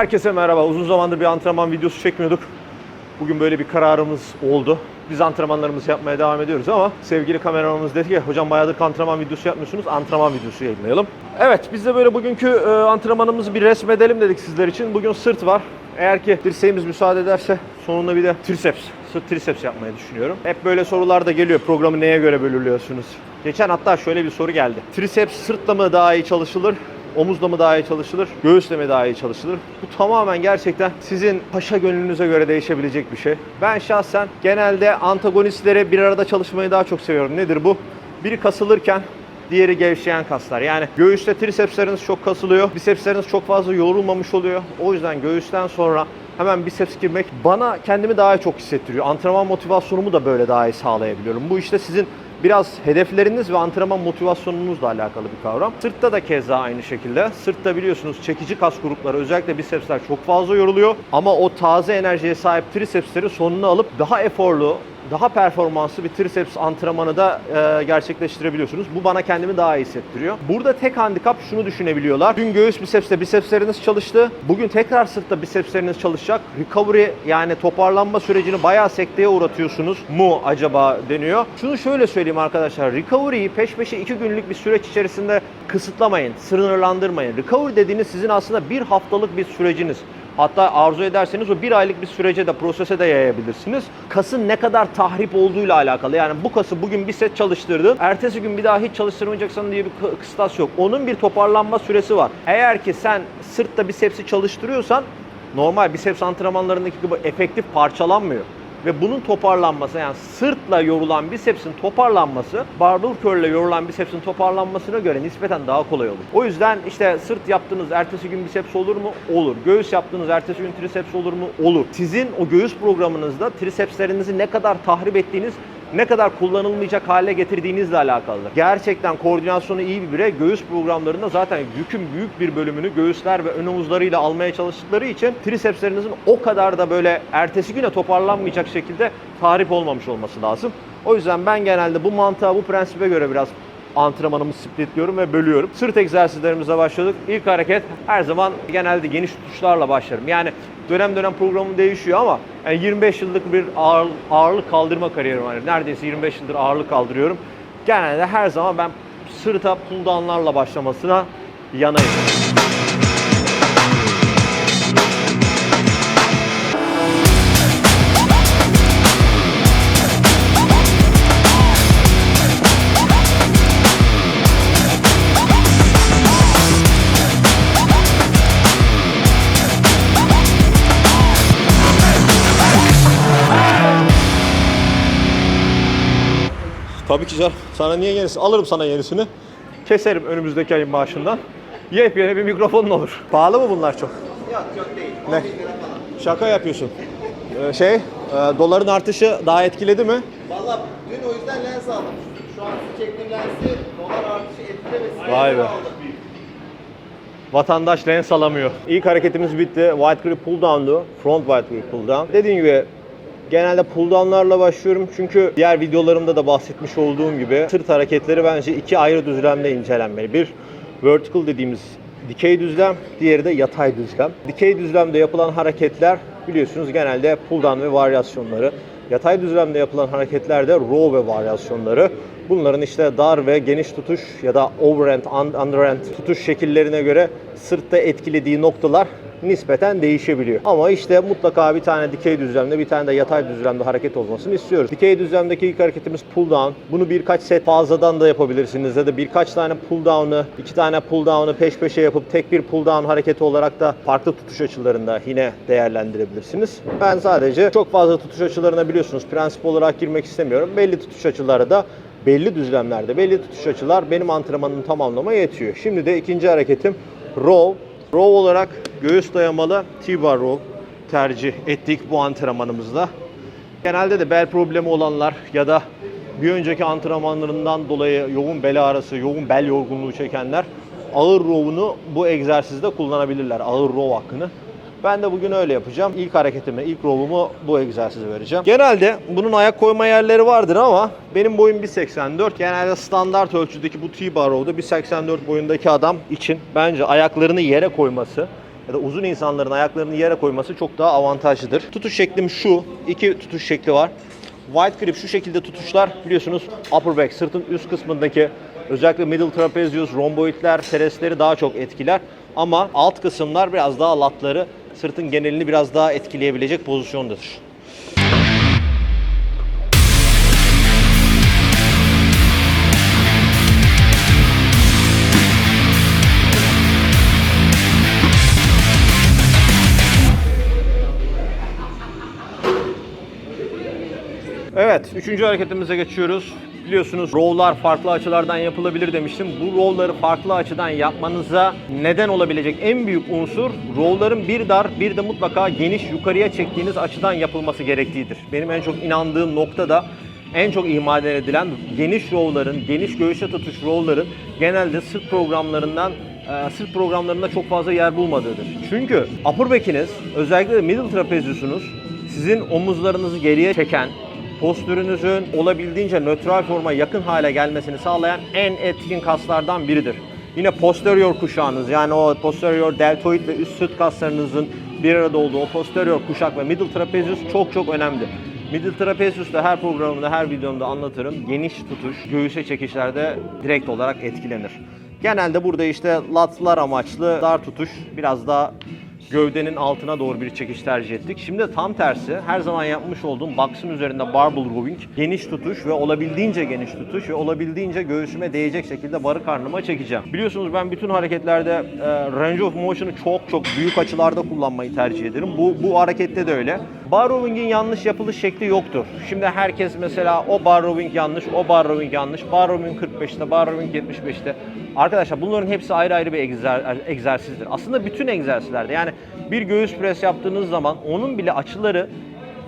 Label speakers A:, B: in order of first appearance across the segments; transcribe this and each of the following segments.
A: Herkese merhaba. Uzun zamandır bir antrenman videosu çekmiyorduk. Bugün böyle bir kararımız oldu. Biz antrenmanlarımızı yapmaya devam ediyoruz ama sevgili kameramanımız dedi ki hocam bayağıdır antrenman videosu yapmıyorsunuz. Antrenman videosu yayınlayalım. Evet biz de böyle bugünkü e, antrenmanımızı bir resmedelim dedik sizler için. Bugün sırt var. Eğer ki dirseğimiz müsaade ederse sonunda bir de triceps, sırt triceps yapmayı düşünüyorum. Hep böyle sorular da geliyor. Programı neye göre belirliyorsunuz? Geçen hatta şöyle bir soru geldi. Triceps sırtla mı daha iyi çalışılır? Omuzla mı daha iyi çalışılır? Göğüsle mi daha iyi çalışılır? Bu tamamen gerçekten sizin paşa gönlünüze göre değişebilecek bir şey. Ben şahsen genelde antagonistleri bir arada çalışmayı daha çok seviyorum. Nedir bu? Biri kasılırken diğeri gevşeyen kaslar. Yani göğüste trisepsleriniz çok kasılıyor. Bisepsleriniz çok fazla yorulmamış oluyor. O yüzden göğüsten sonra hemen biceps girmek bana kendimi daha çok hissettiriyor. Antrenman motivasyonumu da böyle daha iyi sağlayabiliyorum. Bu işte sizin biraz hedefleriniz ve antrenman motivasyonunuzla alakalı bir kavram. Sırtta da keza aynı şekilde. Sırtta biliyorsunuz çekici kas grupları özellikle bisepsler çok fazla yoruluyor. Ama o taze enerjiye sahip tricepsleri sonuna alıp daha eforlu, daha performanslı bir triceps antrenmanı da e, gerçekleştirebiliyorsunuz. Bu bana kendimi daha iyi hissettiriyor. Burada tek handikap şunu düşünebiliyorlar. Dün göğüs bisepste bisepsleriniz çalıştı. Bugün tekrar sırtta bisepsleriniz çalışacak. Recovery yani toparlanma sürecini bayağı sekteye uğratıyorsunuz mu acaba deniyor. Şunu şöyle söyleyeyim arkadaşlar. Recovery'yi peş peşe iki günlük bir süreç içerisinde kısıtlamayın, sınırlandırmayın. Recovery dediğiniz sizin aslında bir haftalık bir süreciniz. Hatta arzu ederseniz o bir aylık bir sürece de prosese de yayabilirsiniz. Kasın ne kadar tahrip olduğuyla alakalı. Yani bu kası bugün bir set çalıştırdın. Ertesi gün bir daha hiç çalıştırmayacaksan diye bir kı- kıstas yok. Onun bir toparlanma süresi var. Eğer ki sen sırtta bisepsi çalıştırıyorsan normal biceps antrenmanlarındaki gibi efektif parçalanmıyor. Ve bunun toparlanması yani sırtla yorulan bisepsin toparlanması barbell curl ile yorulan bisepsin toparlanmasına göre nispeten daha kolay olur. O yüzden işte sırt yaptığınız ertesi gün biceps olur mu? Olur. Göğüs yaptığınız ertesi gün triceps olur mu? Olur. Sizin o göğüs programınızda tricepslerinizi ne kadar tahrip ettiğiniz ne kadar kullanılmayacak hale getirdiğinizle alakalıdır. Gerçekten koordinasyonu iyi bir birey göğüs programlarında zaten yükün büyük bir bölümünü göğüsler ve ön omuzlarıyla almaya çalıştıkları için tricepslerinizin o kadar da böyle ertesi güne toparlanmayacak şekilde tahrip olmamış olması lazım. O yüzden ben genelde bu mantığa, bu prensibe göre biraz antrenmanımı splitliyorum ve bölüyorum. Sırt egzersizlerimize başladık. İlk hareket her zaman genelde geniş tutuşlarla başlarım. Yani dönem dönem programım değişiyor ama yani 25 yıllık bir ağır, ağırlık kaldırma kariyerim var. Neredeyse 25 yıldır ağırlık kaldırıyorum. Genelde her zaman ben sırta pull down'larla başlamasına yanayım. Tabii ki canım. Sana niye yenisi? Alırım sana yenisini. Keserim önümüzdeki ayın maaşından. Yepyeni bir mikrofonun olur. Pahalı mı bunlar çok?
B: Yok çok değil.
A: Ne? Şaka yapıyorsun. Ee, şey, e, doların artışı daha etkiledi mi?
B: Valla dün o yüzden lens aldım. Şu an çektiğim lensi dolar artışı etkilemesin.
A: Vay be.
B: aldım.
A: Vatandaş lens alamıyor. İlk hareketimiz bitti. White grip pull down'du. Front white grip pull down. Dediğim gibi genelde pull down'larla başlıyorum. Çünkü diğer videolarımda da bahsetmiş olduğum gibi sırt hareketleri bence iki ayrı düzlemde incelenmeli. Bir vertical dediğimiz dikey düzlem, diğeri de yatay düzlem. Dikey düzlemde yapılan hareketler biliyorsunuz genelde pull down ve varyasyonları. Yatay düzlemde yapılan hareketler de row ve varyasyonları. Bunların işte dar ve geniş tutuş ya da overhand, un- underhand tutuş şekillerine göre sırtta etkilediği noktalar nispeten değişebiliyor. Ama işte mutlaka bir tane dikey düzlemde bir tane de yatay düzlemde hareket olmasını istiyoruz. Dikey düzlemdeki ilk hareketimiz pull down. Bunu birkaç set fazladan da yapabilirsiniz ya da birkaç tane pull down'ı, iki tane pull down'ı peş peşe yapıp tek bir pull down hareketi olarak da farklı tutuş açılarında yine değerlendirebilirsiniz. Ben sadece çok fazla tutuş açılarına biliyorsunuz prensip olarak girmek istemiyorum. Belli tutuş açıları da belli düzlemlerde, belli tutuş açılar benim antrenmanımı tamamlama yetiyor. Şimdi de ikinci hareketim row. Row olarak göğüs dayamalı T-bar row tercih ettik bu antrenmanımızda. Genelde de bel problemi olanlar ya da bir önceki antrenmanlarından dolayı yoğun bel ağrısı, yoğun bel yorgunluğu çekenler ağır row'unu bu egzersizde kullanabilirler. Ağır row hakkını. Ben de bugün öyle yapacağım. İlk hareketimi, ilk row'umu bu egzersize vereceğim. Genelde bunun ayak koyma yerleri vardır ama benim boyum 1.84. Genelde standart ölçüdeki bu T-bar row'da 1.84 boyundaki adam için bence ayaklarını yere koyması ya da uzun insanların ayaklarını yere koyması çok daha avantajlıdır. Tutuş şeklim şu. iki tutuş şekli var. Wide grip şu şekilde tutuşlar biliyorsunuz upper back sırtın üst kısmındaki özellikle middle trapezius, romboidler, teresleri daha çok etkiler. Ama alt kısımlar biraz daha latları sırtın genelini biraz daha etkileyebilecek pozisyondadır. Evet, üçüncü hareketimize geçiyoruz. Biliyorsunuz rowlar farklı açılardan yapılabilir demiştim. Bu rowları farklı açıdan yapmanıza neden olabilecek en büyük unsur rowların bir dar bir de mutlaka geniş yukarıya çektiğiniz açıdan yapılması gerektiğidir. Benim en çok inandığım nokta da en çok ihmal edilen geniş rowların, geniş göğüse tutuş rowların genelde sırt programlarından e, sırt programlarında çok fazla yer bulmadığıdır. Çünkü upper back'iniz özellikle de middle trapeziusunuz sizin omuzlarınızı geriye çeken, postürünüzün olabildiğince nötral forma yakın hale gelmesini sağlayan en etkin kaslardan biridir. Yine posterior kuşağınız yani o posterior deltoid ve üst sırt kaslarınızın bir arada olduğu o posterior kuşak ve middle trapezius çok çok önemli. Middle trapezius'ta her programımda, her videomda anlatırım. Geniş tutuş, göğüse çekişlerde direkt olarak etkilenir. Genelde burada işte latlar amaçlı dar tutuş, biraz daha gövdenin altına doğru bir çekiş tercih ettik. Şimdi tam tersi her zaman yapmış olduğum box'ın üzerinde barbell rowing, geniş tutuş ve olabildiğince geniş tutuş ve olabildiğince göğsüme değecek şekilde barı karnıma çekeceğim. Biliyorsunuz ben bütün hareketlerde e, range of motion'ı çok çok büyük açılarda kullanmayı tercih ederim. Bu, bu harekette de öyle. Bar rowing'in yanlış yapılış şekli yoktur. Şimdi herkes mesela o bar rowing yanlış, o bar rowing yanlış, bar rowing 45'te, bar rowing 75'te. Arkadaşlar bunların hepsi ayrı ayrı bir egzer, egzersizdir. Aslında bütün egzersizlerde yani bir göğüs pres yaptığınız zaman onun bile açıları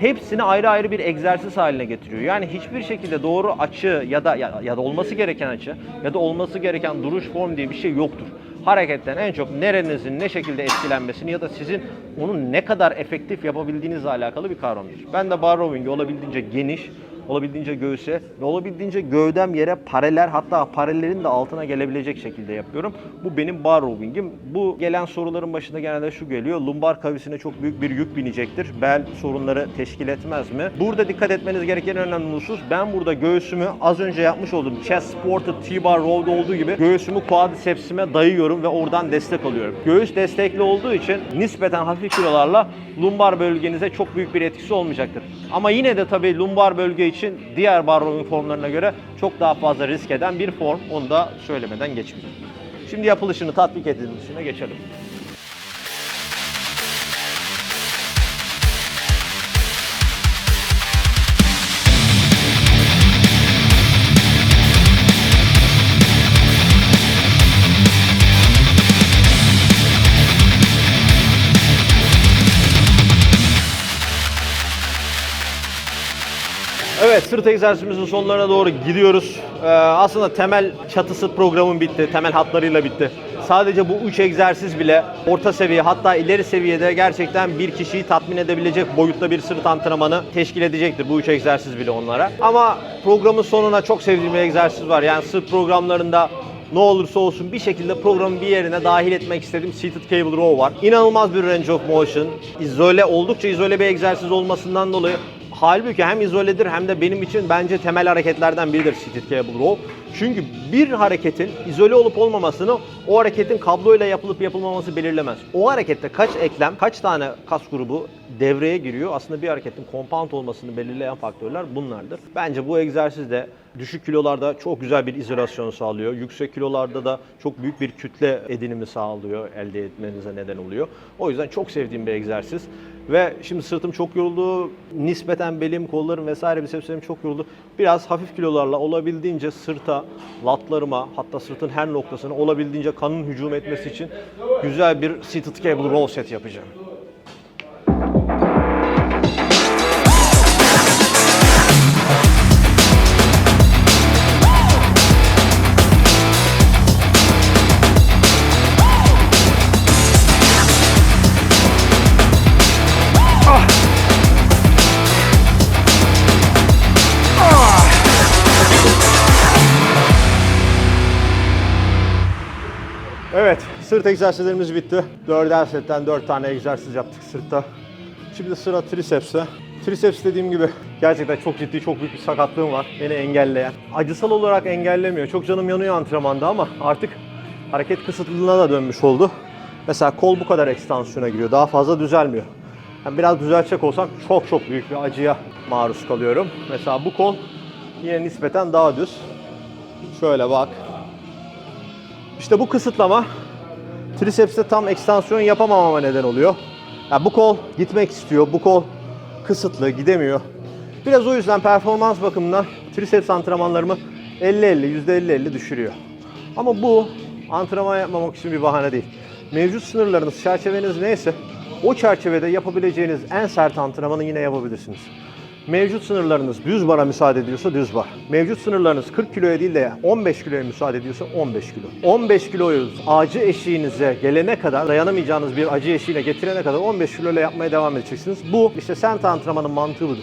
A: hepsini ayrı ayrı bir egzersiz haline getiriyor. Yani hiçbir şekilde doğru açı ya da ya, ya da olması gereken açı ya da olması gereken duruş form diye bir şey yoktur. Hareketten en çok nerenizin ne şekilde etkilenmesini ya da sizin onu ne kadar efektif yapabildiğinizle alakalı bir kavramdır. Ben de bar rowing'i olabildiğince geniş, olabildiğince göğüse ve olabildiğince gövdem yere paralel hatta paralellerin de altına gelebilecek şekilde yapıyorum. Bu benim bar rowing'im. Bu gelen soruların başında genelde şu geliyor. Lumbar kavisine çok büyük bir yük binecektir. Bel sorunları teşkil etmez mi? Burada dikkat etmeniz gereken en önemli husus ben burada göğsümü az önce yapmış olduğum chest supported T-bar row'da olduğu gibi göğsümü quadricepsime dayıyorum ve oradan destek alıyorum. Göğüs destekli olduğu için nispeten hafif kilolarla lumbar bölgenize çok büyük bir etkisi olmayacaktır. Ama yine de tabii lumbar bölge için diğer bar rowing formlarına göre çok daha fazla risk eden bir form. Onu da söylemeden geçmeyeyim. Şimdi yapılışını, tatbik edilişine geçelim. Evet, sırt egzersizimizin sonlarına doğru gidiyoruz. Ee, aslında temel çatısı programın bitti, temel hatlarıyla bitti. Sadece bu üç egzersiz bile orta seviye hatta ileri seviyede gerçekten bir kişiyi tatmin edebilecek boyutta bir sırt antrenmanı teşkil edecektir bu üç egzersiz bile onlara. Ama programın sonuna çok sevdiğim bir egzersiz var. Yani sırt programlarında ne olursa olsun bir şekilde programın bir yerine dahil etmek istediğim seated cable row var. İnanılmaz bir range of motion. İzole, oldukça izole bir egzersiz olmasından dolayı Halbuki hem izoledir hem de benim için bence temel hareketlerden biridir seated cable row. Çünkü bir hareketin izole olup olmamasını o hareketin kabloyla yapılıp yapılmaması belirlemez. O harekette kaç eklem, kaç tane kas grubu devreye giriyor? Aslında bir hareketin compound olmasını belirleyen faktörler bunlardır. Bence bu egzersiz de düşük kilolarda çok güzel bir izolasyon sağlıyor. Yüksek kilolarda da çok büyük bir kütle edinimi sağlıyor, elde etmenize neden oluyor. O yüzden çok sevdiğim bir egzersiz. Ve şimdi sırtım çok yoruldu. Nispeten belim, kollarım vesaire bisepslerim çok yoruldu. Biraz hafif kilolarla olabildiğince sırta, latlarıma hatta sırtın her noktasına olabildiğince kanın hücum etmesi için güzel bir seated cable row set yapacağım. Sırt egzersizlerimiz bitti. Dörder setten dört tane egzersiz yaptık sırtta. Şimdi sıra triceps'te. Triceps dediğim gibi gerçekten çok ciddi, çok büyük bir sakatlığım var. Beni engelleyen. Acısal olarak engellemiyor. Çok canım yanıyor antrenmanda ama artık hareket kısıtlılığına da dönmüş oldu. Mesela kol bu kadar ekstansiyona giriyor. Daha fazla düzelmiyor. Yani biraz düzeltecek olsam çok çok büyük bir acıya maruz kalıyorum. Mesela bu kol yine nispeten daha düz. Şöyle bak. İşte bu kısıtlama tricepste tam ekstansiyon yapamamama neden oluyor. Yani bu kol gitmek istiyor, bu kol kısıtlı, gidemiyor. Biraz o yüzden performans bakımından triceps antrenmanlarımı 50-50, %50-50 düşürüyor. Ama bu antrenman yapmamak için bir bahane değil. Mevcut sınırlarınız, çerçeveniz neyse o çerçevede yapabileceğiniz en sert antrenmanı yine yapabilirsiniz. Mevcut sınırlarınız düz bara müsaade ediyorsa düz bar. Mevcut sınırlarınız 40 kiloya değil de 15 kiloya müsaade ediyorsa 15 kilo. 15 kiloyu acı eşiğinize gelene kadar dayanamayacağınız bir acı eşiğine getirene kadar 15 kiloyla yapmaya devam edeceksiniz. Bu işte sent antrenmanın mantığı budur.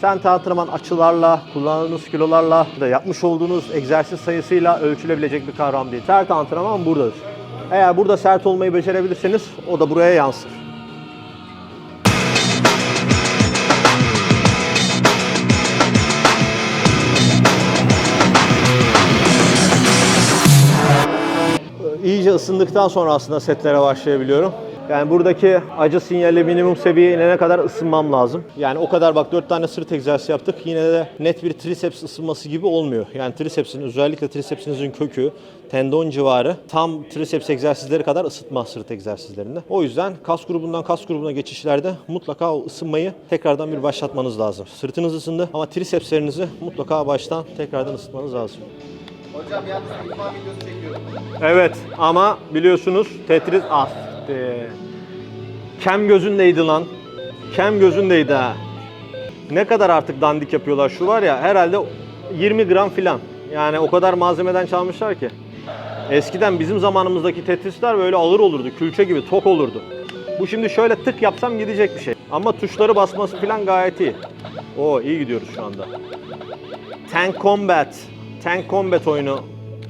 A: Sent antrenman açılarla, kullandığınız kilolarla da yapmış olduğunuz egzersiz sayısıyla ölçülebilecek bir kavram değil. Sert antrenman buradadır. Eğer burada sert olmayı becerebilirseniz o da buraya yansır. Isındıktan sonra aslında setlere başlayabiliyorum. Yani buradaki acı sinyali minimum seviyeye inene kadar ısınmam lazım. Yani o kadar bak 4 tane sırt egzersizi yaptık. Yine de net bir triceps ısınması gibi olmuyor. Yani tricepsin özellikle tricepsinizin kökü, tendon civarı tam triceps egzersizleri kadar ısıtmaz sırt egzersizlerinde. O yüzden kas grubundan kas grubuna geçişlerde mutlaka o ısınmayı tekrardan bir başlatmanız lazım. Sırtınız ısındı ama tricepslerinizi mutlaka baştan tekrardan ısıtmanız lazım.
B: Hocam yalnız idman videosu çekiyorum.
A: Evet ama biliyorsunuz Tetris ah be. Kem gözündeydi lan. Kem gözündeydi ha. Ne kadar artık dandik yapıyorlar şu var ya herhalde 20 gram filan. Yani o kadar malzemeden çalmışlar ki. Eskiden bizim zamanımızdaki Tetris'ler böyle ağır olurdu. Külçe gibi tok olurdu. Bu şimdi şöyle tık yapsam gidecek bir şey. Ama tuşları basması filan gayet iyi. Oo iyi gidiyoruz şu anda. Tank Combat. Tank Combat oyunu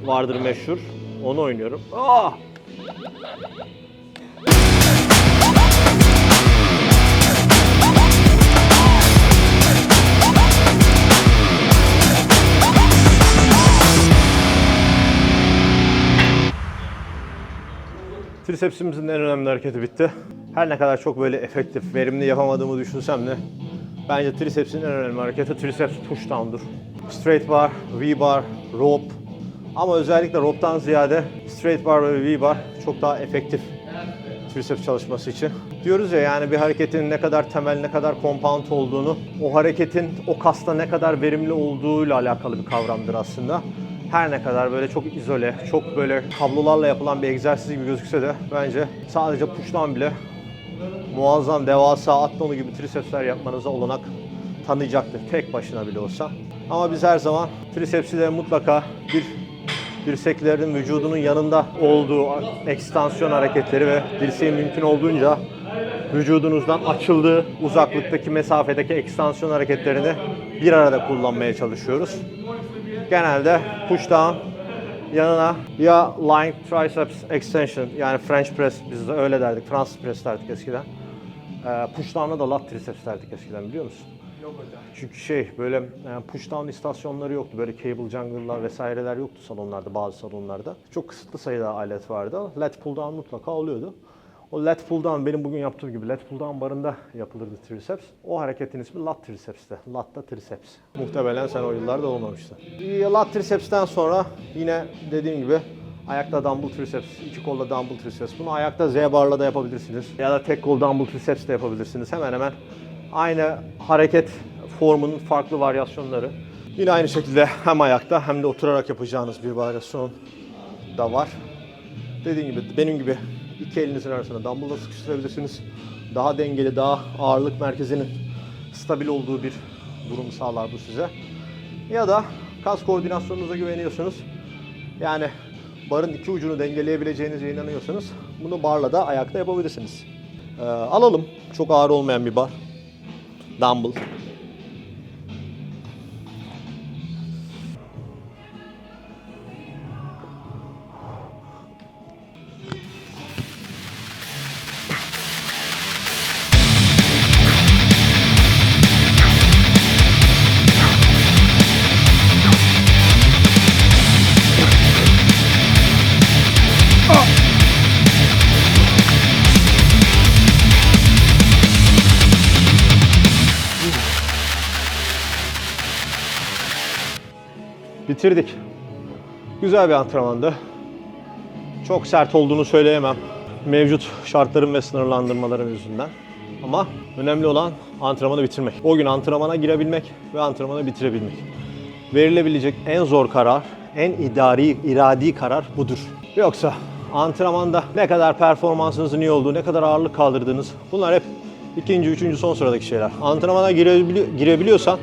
A: vardır meşhur. Onu oynuyorum. Ah! Tricepsimizin en önemli hareketi bitti. Her ne kadar çok böyle efektif, verimli yapamadığımı düşünsem de bence tricepsin en önemli hareketi triceps push down'dur. Straight bar, V bar, rope ama özellikle rope'tan ziyade straight bar ve V bar çok daha efektif triceps çalışması için. Diyoruz ya yani bir hareketin ne kadar temel, ne kadar compound olduğunu, o hareketin o kasta ne kadar verimli olduğuyla alakalı bir kavramdır aslında. Her ne kadar böyle çok izole, çok böyle kablolarla yapılan bir egzersiz gibi gözükse de bence sadece push'tan bile muazzam, devasa, at gibi tricepsler yapmanıza olanak tanıyacaktır tek başına bile olsa. Ama biz her zaman tricepsi de mutlaka bir dirseklerin vücudunun yanında olduğu ekstansiyon hareketleri ve dirseğin mümkün olduğunca vücudunuzdan açıldığı uzaklıktaki mesafedeki ekstansiyon hareketlerini bir arada kullanmaya çalışıyoruz. Genelde push down yanına ya lying triceps extension yani French press biz de öyle derdik. Fransız press derdik eskiden. Ee, push down'a da lat triceps derdik eskiden biliyor musun?
B: Yok hocam.
A: Çünkü şey böyle e, push down istasyonları yoktu. Böyle cable jungle'lar vesaireler yoktu salonlarda, bazı salonlarda. Çok kısıtlı sayıda alet vardı. Lat pull down mutlaka oluyordu. O lat pull down benim bugün yaptığım gibi lat pull down barında yapılırdı triceps. O hareketin ismi lat triceps'ti. Lat da triceps. Muhtemelen sen o yıllarda olmamıştın. Bir Lat triceps'ten sonra yine dediğim gibi Ayakta dumbbell triceps, iki kolla dumbbell triceps. Bunu ayakta Z barla da yapabilirsiniz. Ya da tek kol dumbbell triceps de yapabilirsiniz. Hemen hemen aynı hareket formunun farklı varyasyonları. Yine aynı şekilde hem ayakta hem de oturarak yapacağınız bir varyasyon da var. Dediğim gibi benim gibi iki elinizin arasına dumbbell'la sıkıştırabilirsiniz. Daha dengeli, daha ağırlık merkezinin stabil olduğu bir durum sağlar bu size. Ya da kas koordinasyonunuza güveniyorsunuz. Yani barın iki ucunu dengeleyebileceğinize inanıyorsanız bunu barla da ayakta yapabilirsiniz. Ee, alalım. Çok ağır olmayan bir bar. Dumbbell. Bitirdik. Güzel bir antrenmandı. Çok sert olduğunu söyleyemem. Mevcut şartların ve sınırlandırmaların yüzünden. Ama önemli olan antrenmanı bitirmek. O gün antrenmana girebilmek ve antrenmanı bitirebilmek. Verilebilecek en zor karar, en idari, iradi karar budur. Yoksa antrenmanda ne kadar performansınızın iyi olduğu, ne kadar ağırlık kaldırdığınız bunlar hep ikinci, üçüncü, son sıradaki şeyler. Antrenmana girebili- girebiliyorsan,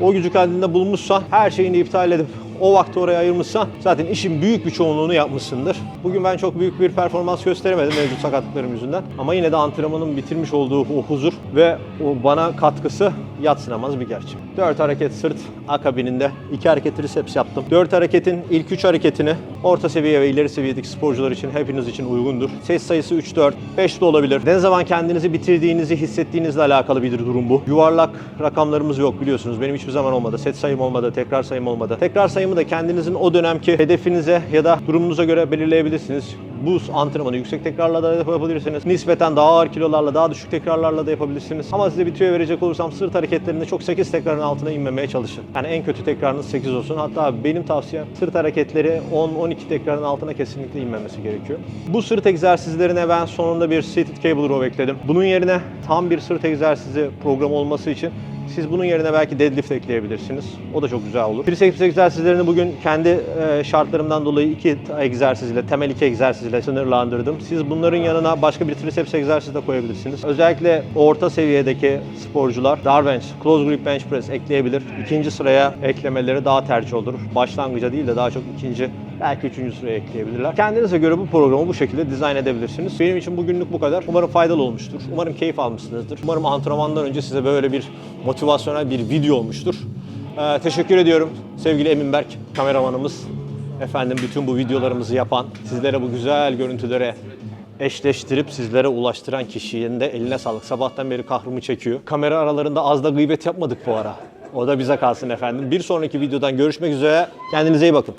A: o gücü kendinde bulmuşsan, her şeyini iptal edip o vakti oraya ayırmışsan zaten işin büyük bir çoğunluğunu yapmışsındır. Bugün ben çok büyük bir performans gösteremedim mevcut sakatlıklarım yüzünden. Ama yine de antrenmanın bitirmiş olduğu o huzur ve o bana katkısı yatsınamaz bir gerçek. 4 hareket sırt akabininde 2 hareket triceps yaptım. 4 hareketin ilk 3 hareketini orta seviye ve ileri seviyedeki sporcular için hepiniz için uygundur. Ses sayısı 3 4 5 de olabilir. Ne zaman kendinizi bitirdiğinizi hissettiğinizle alakalı bir durum bu. Yuvarlak rakamlarımız yok biliyorsunuz. Benim hiçbir zaman olmadı. Set sayım olmadı, tekrar sayım olmadı. Tekrar sayımı da kendinizin o dönemki hedefinize ya da durumunuza göre belirleyebilirsiniz. Bu antrenmanı yüksek tekrarla da yapabilirsiniz. Nispeten daha ağır kilolarla, daha düşük tekrarlarla da yapabilirsiniz. Ama size bir tüyo verecek olursam sırt hareketlerinde çok 8 tekrarın altına inmemeye çalışın. Yani en kötü tekrarınız 8 olsun. Hatta benim tavsiyem sırt hareketleri 10-12 tekrarın altına kesinlikle inmemesi gerekiyor. Bu sırt egzersizlerine ben sonunda bir seated cable row ekledim. Bunun yerine tam bir sırt egzersizi programı olması için siz bunun yerine belki deadlift ekleyebilirsiniz. O da çok güzel olur. Triceps egzersizlerini bugün kendi e, şartlarımdan dolayı iki egzersiz ile, temel iki egzersiz ile sınırlandırdım. Siz bunların yanına başka bir triceps egzersizi de koyabilirsiniz. Özellikle orta seviyedeki sporcular dar bench, close grip bench press ekleyebilir. İkinci sıraya eklemeleri daha tercih olur. Başlangıca değil de daha çok ikinci belki üçüncü sıraya ekleyebilirler. Kendinize göre bu programı bu şekilde dizayn edebilirsiniz. Benim için bugünlük bu kadar. Umarım faydalı olmuştur. Umarım keyif almışsınızdır. Umarım antrenmandan önce size böyle bir motivasyonel bir video olmuştur. Ee, teşekkür ediyorum sevgili Emin Berk kameramanımız. Efendim bütün bu videolarımızı yapan, sizlere bu güzel görüntülere eşleştirip sizlere ulaştıran kişinin de eline sağlık. Sabahtan beri kahrımı çekiyor. Kamera aralarında az da gıybet yapmadık bu ara. O da bize kalsın efendim. Bir sonraki videodan görüşmek üzere. Kendinize iyi bakın.